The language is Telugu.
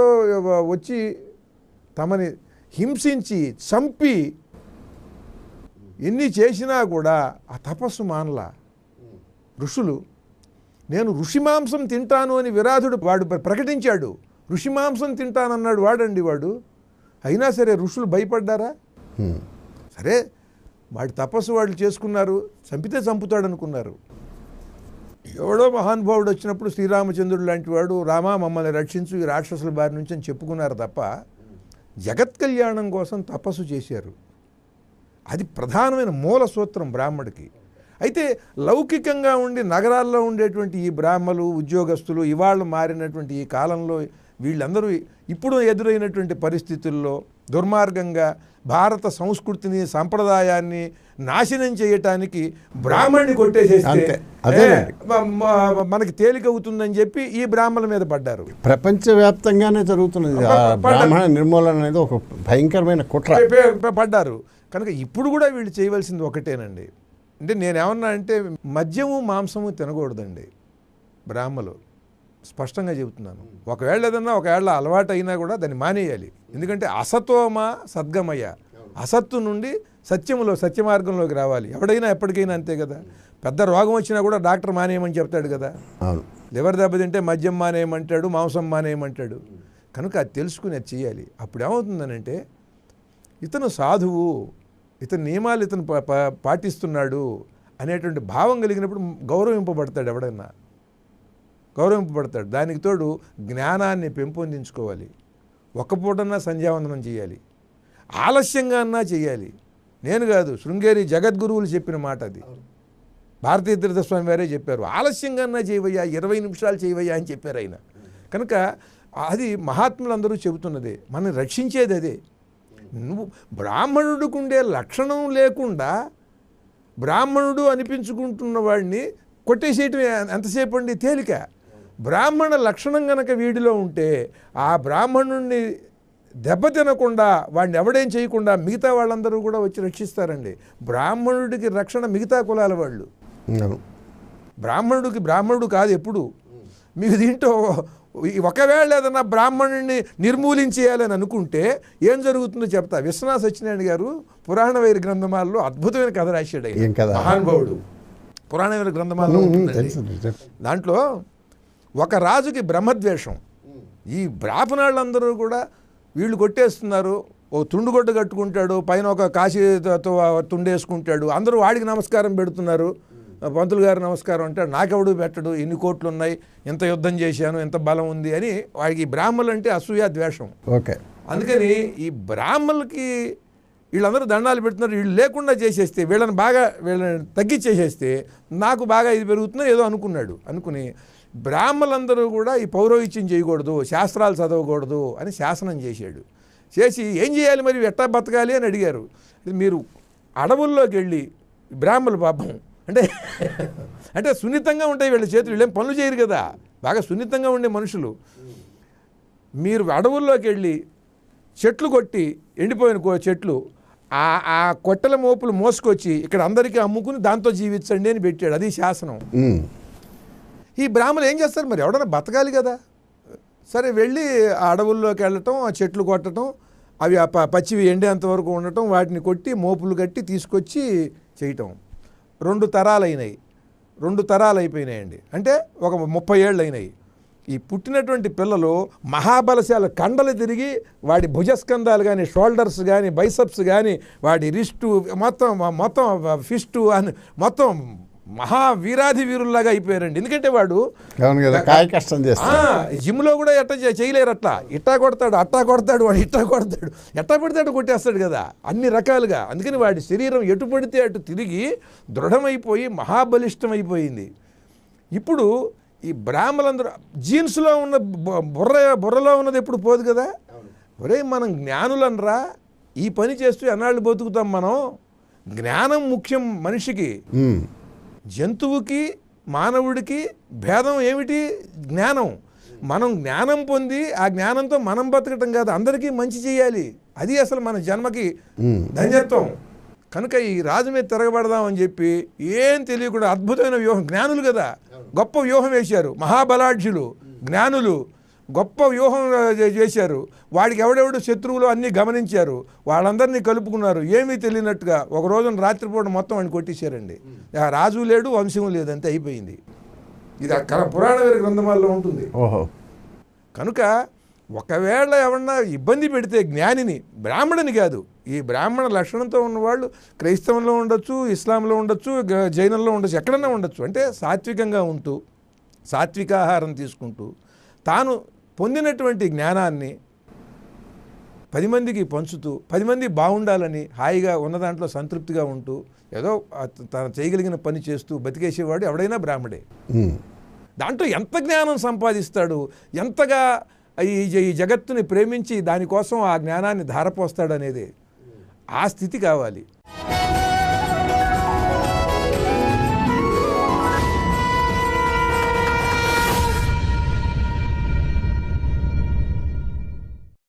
ఎవడో వచ్చి తమని హింసించి చంపి ఎన్ని చేసినా కూడా ఆ తపస్సు మానలా ఋషులు. నేను ఋషి మాంసం తింటాను అని విరాధుడు వాడు ప్ర- ప్రకటించాడు. ఋషి మాంసం తింటానన్నాడు వాడండి వాడు. అయినా సరే ఋషులు భయపడ్డారా. సరే వాడి తపస్సు వాళ్ళు చేసుకున్నారు చంపితే చంపుతాడు అనుకున్నారు ఎవడో మహానుభావుడు వచ్చినప్పుడు శ్రీరామచంద్రుడు లాంటి వాడు రామా మమ్మల్ని రక్షించు ఈ రాక్షసుల బారి నుంచి అని చెప్పుకున్నారు తప్ప జగత్ కళ్యాణం కోసం తపస్సు చేశారు. అది ప్రధానమైన మూల సూత్రం బ్రాహ్మడికి. అయితే లౌకికంగా ఉండి నగరాల్లో ఉండేటువంటి ఈ బ్రాహ్మలు ఉద్యోగస్తులు ఇవాళ మారినటువంటి ఈ కాలంలో వీళ్ళందరూ ఇప్పుడు ఎదురైనటువంటి పరిస్థితుల్లో దుర్మార్గంగా భారత సంస్కృతిని సంప్రదాయాన్ని నాశనం చేయటానికి బ్రాహ్మణ్ణి కొట్టేసేస్తే మనకి తేలిక అవుతుందని చెప్పి ఈ బ్రాహ్మణుల మీద పడ్డారు. ప్రపంచవ్యాప్తంగానే జరుగుతున్నది. బ్రాహ్మణ నిర్మూలన అనేది ఒక భయంకరమైన కుట్ర. పడ్డారు. కనుక ఇప్పుడు కూడా వీళ్ళు చేయవలసింది ఒకటేనండి. అంటే నేనేమన్నా అంటే మద్యము మాంసము తినకూడదండి. బ్రాహ్మలు. స్పష్టంగా చెబుతున్నాను. ఒకవేళ ఏదన్నా ఒకవేళ అలవాటు అయినా కూడా దాన్ని మానేయాలి. ఎందుకంటే అసతోమ సద్గమయ అసత్తు నుండి సత్యములో సత్య మార్గంలోకి రావాలి. ఎవడైనా ఎప్పటికైనా అంతే కదా. పెద్ద రోగం వచ్చినా కూడా డాక్టర్ మానేయమని చెప్తాడు కదా. లివర్ దెబ్బతింటే మద్యం మానేయమంటాడు మాంసం మానేయమంటాడు. కనుక అది తెలుసుకుని అది చేయాలి. అప్పుడు ఏమవుతుందనంటే ఇతను సాధువు ఇతని నియమాలు ఇతను పాటిస్తున్నాడు అనేటువంటి భావం కలిగినప్పుడు గౌరవింపబడతాడు ఎవడన్నా. గౌరవింపబడతాడు. దానికి తోడు జ్ఞానాన్ని పెంపొందించుకోవాలి. ఒక్క పూటన్నా సంధ్యావందనం చేయాలి. ఆలస్యంగా అన్నా చేయాలి. నేను కాదు శృంగేరి జగద్గురువులు చెప్పిన మాట అది. భారతీయ తీర్థస్వామి వారే చెప్పారు. ఆలస్యంగా అన్నా చేయవయ్యా ఇరవై నిమిషాలు చేయవయ్యా అని చెప్పారు ఆయన. కనుక అది మహాత్ములందరూ చెబుతున్నదే. మనం రక్షించేది అదే. నువ్వు బ్రాహ్మణుడికి ఉండే లక్షణం లేకుండా బ్రాహ్మణుడు అనిపించుకుంటున్న వాడిని కొట్టేసేయటం ఎంతసేపు అండి తేలిక. బ్రాహ్మణ లక్షణం గనక వీడిలో ఉంటే ఆ బ్రాహ్మణుడిని దెబ్బతినకుండా వాడిని ఎవడేం చేయకుండా మిగతా వాళ్ళందరూ కూడా వచ్చి రక్షిస్తారండి. బ్రాహ్మణుడికి రక్షణ మిగతా కులాల వాళ్ళు. బ్రాహ్మణుడికి బ్రాహ్మణుడు కాదు ఎప్పుడు. మీకు దీంట్లో ఒకవేళ ఏదన్నా బ్రాహ్మణుడిని నిర్మూలించేయాలని అనుకుంటే ఏం జరుగుతుందో చెప్తా. విశ్వనాథ సత్యనారాయణ గారు పురాణ వైర గ్రంథమాలలో అద్భుతమైన కథ రాశాడు? మహానుభావుడు. పురాణ వైర గ్రంథమాలలో. దాంట్లో ఒక రాజుకి బ్రహ్మద్వేషం. ఈ బ్రాహ్మణాళ్ళందరూ కూడా వీళ్ళు కొట్టేస్తున్నారు. ఓ తుండుగొడ్డ కట్టుకుంటాడు పైన ఒక కాశీతో తుండేసుకుంటాడు అందరూ వాడికి నమస్కారం పెడుతున్నారు. పంతులు గారు నమస్కారం అంటాడు నాకెవడు పెట్టడు ఎన్ని కోట్లు ఉన్నాయి ఎంత యుద్ధం చేశాను ఎంత బలం ఉంది అని వాడికి ఈ బ్రాహ్మణులు అంటే అసూయ ద్వేషం. ఓకే. అందుకని ఈ బ్రాహ్మణులకి వీళ్ళందరూ దండాలు పెడుతున్నారు. వీళ్ళు లేకుండా చేసేస్తే వీళ్ళని బాగా వీళ్ళని తగ్గించేసేస్తే నాకు బాగా ఇది పెరుగుతుందో ఏదో అనుకున్నాడు. అనుకుని బ్రాహ్మలందరూ కూడా ఈ పౌరోహిత్యం చేయకూడదు శాస్త్రాలు చదవకూడదు అని శాసనం చేశాడు. చేసి ఏం చేయాలి మరి? ఎట్టా బతకాలి అని అడిగారు. మీరు అడవుల్లోకి వెళ్ళి బ్రాహ్మలు పాపం. అంటే అంటే సున్నితంగా ఉంటాయి వీళ్ళ చేతులు. వీళ్ళేం పనులు చేయరు కదా. బాగా సున్నితంగా ఉండే మనుషులు. మీరు అడవుల్లోకి వెళ్ళి చెట్లు కొట్టి ఎండిపోయిన కో- చెట్లు ఆ ఆ కొట్టెల మోపులు మోసుకొచ్చి ఇక్కడ అందరికీ అమ్ముకుని దాంతో జీవించండి అని పెట్టాడు. అది శాసనం. ఈ బ్రాహ్మణులు ఏం చేస్తారు? మరి ఎవడన్నా బతకాలి కదా. సరే వెళ్ళి ఆ అడవుల్లోకి వెళ్ళటం ఆ చెట్లు కొట్టడం అవి ఆ ప- పచ్చివి ఎండేంత వరకు ఉండటం వాటిని కొట్టి మోపులు కట్టి తీసుకొచ్చి చేయటం. రెండు తరాలు అయినాయి రెండు తరాలు అయిపోయినాయండి అంటే ఒక ముప్పై ఏళ్ళు అయినాయి ఈ పుట్టినటువంటి పిల్లలు మహాబలశాల కండలు తిరిగి వాడి భుజస్కంధాలు కానీ షోల్డర్స్ కానీ బైసప్స్ కానీ వాడి రిస్టు మొత్తం మొత్తం ఫిస్టు అని మొత్తం మహా వీరాధి వీరుల్లాగా అయిపోయారండి. ఎందుకంటే వాడు అవును కదా కాయ కష్టం చేస్తాడు. జిమ్లో కూడా ఎట్ట చేయలేరు అట్లా ఇట్టా కొడతాడు అట్టా కొడతాడు వాడు ఇట్టా కొడతాడు. ఎట్టా పడితే కొట్టేస్తాడు కదా అన్ని రకాలుగా. అందుకని వాడి శరీరం ఎటు పడితే అటు తిరిగి దృఢమైపోయి మహాబలిష్టమైపోయింది. ఇప్పుడు ఈ బ్రాహ్మలందరూ జీన్స్లో ఉన్న బుర్ర బుర్రలో ఉన్నది ఎప్పుడు పోదు కదా? ఒరే మనం జ్ఞానులనరా. ఈ పని చేస్తూ ఎన్నాళ్ళు బతుకుతాం మనం? జ్ఞానం ముఖ్యం మనిషికి. జంతువుకి మానవుడికి భేదం ఏమిటి? జ్ఞానం. మనం జ్ఞానం పొంది ఆ జ్ఞానంతో మనం బతకటం కాదు అందరికీ మంచి చేయాలి. అది అసలు మన జన్మకి. ధన్యత్వం. కనుక ఈ రాజు మీద తిరగబడదామని చెప్పి ఏం తెలియకుండా అద్భుతమైన వ్యూహం. జ్ఞానులు కదా. గొప్ప వ్యూహం వేశారు. మహాబలాఢ్యులు జ్ఞానులు. గొప్ప వ్యూహం చేశారు. వాడికి ఎవడెవడు శత్రువులు అన్నీ గమనించారు. వాళ్ళందరినీ కలుపుకున్నారు. ఏమీ తెలియనట్టుగా ఒక రోజున రాత్రిపూట మొత్తం వాడిని కొట్టేశారండి. రాజు లేడు వంశం లేదు అంతే అయిపోయింది. ఇది అక్కడ పురాణ గ్రంథమాల్లో ఉంటుంది. ఓహో. కనుక ఒకవేళ ఎవరన్నా ఇబ్బంది పెడితే జ్ఞానిని బ్రాహ్మణుని కాదు. ఈ బ్రాహ్మణ లక్షణంతో ఉన్నవాళ్ళు క్రైస్తవంలో ఉండొచ్చు ఇస్లాంలో ఉండొచ్చు జైనంలో ఉండొచ్చు ఎక్కడన్నా ఉండొచ్చు. అంటే సాత్వికంగా ఉంటూ సాత్వికాహారం తీసుకుంటూ తాను పొందినటువంటి జ్ఞానాన్ని పది మందికి పంచుతూ పది మంది బాగుండాలని హాయిగా ఉన్న దాంట్లో సంతృప్తిగా ఉంటూ ఏదో తను చేయగలిగిన పని చేస్తూ బతికేసేవాడు ఎవడైనా బ్రాహ్మడే. దాంట్లో ఎంత జ్ఞానం సంపాదిస్తాడు ఎంతగా ఈ జగత్తుని ప్రేమించి దానికోసం ఆ జ్ఞానాన్ని ధారపోస్తాడు అనేది ఆ స్థితి కావాలి.